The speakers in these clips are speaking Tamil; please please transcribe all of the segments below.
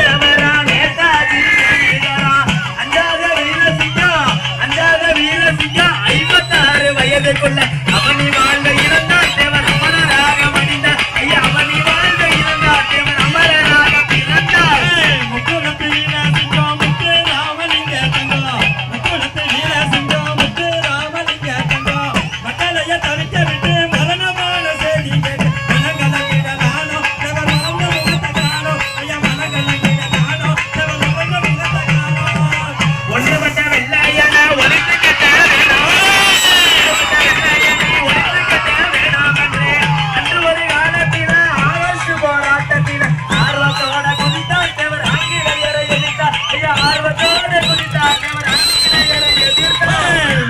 ஆண்டவரா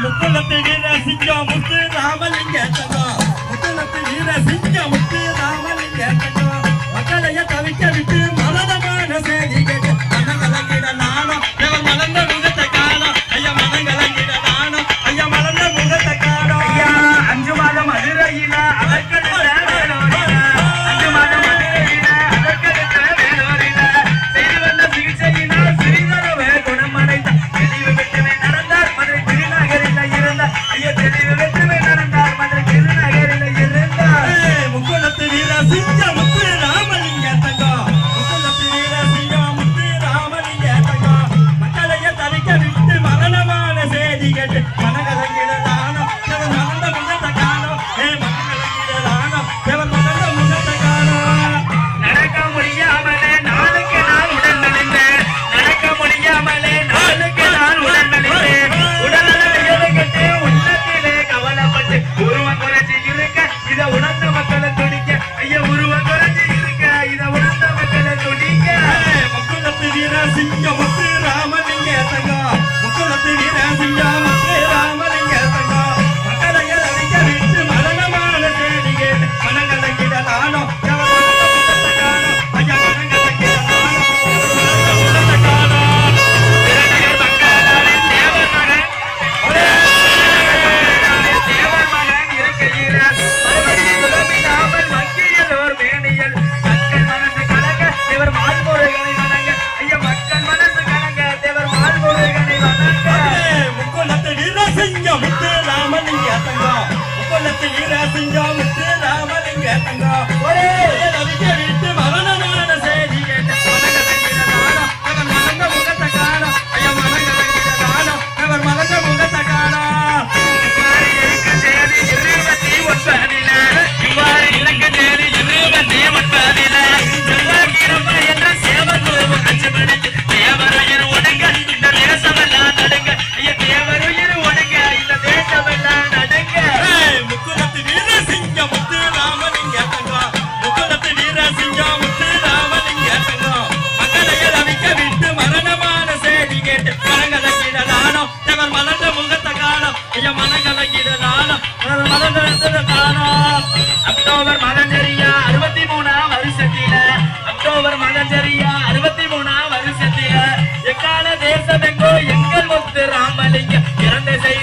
முக்குளத்து வீர சிங்கம் முத்து ராமலிங்க முக்குளத்து வீர சிங்கம் முத்து ராமலிங்க மக்களைய தவிக்க விட்டு ராமலிங்க தங்கம். உப்பளத்து வீரசிங்கம் ராமலிங்க தங்கம். ஐயா மனம் கலக்கிட நானும் அக்டோபர் மதஞ்சரியா அறுபத்தி மூணாம் வருஷத்தில. அக்டோபர் மதஞ்சரியா அறுபத்தி மூணாம் வருஷத்தில. எக்கால தேசமெங்கோ எங்கள் ஒத்து ராமலிங்க இரண்டு செய்ய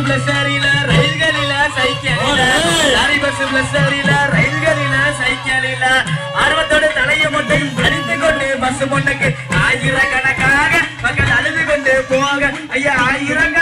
பஸ் பிளஸரில ரயில்களில சைக்கிளில லாரி பஸ் பிளஸரில ரயில்களில சைக்கிளில ஆர்வத்தோடு தலையை மட்டும் அடித்து கொண்டு பஸ் பொண்ணுக்கு ஆயிரக்கணக்காக மக்கள் அழுது கொண்டு போவாங்க ஐயா ஆயிரம்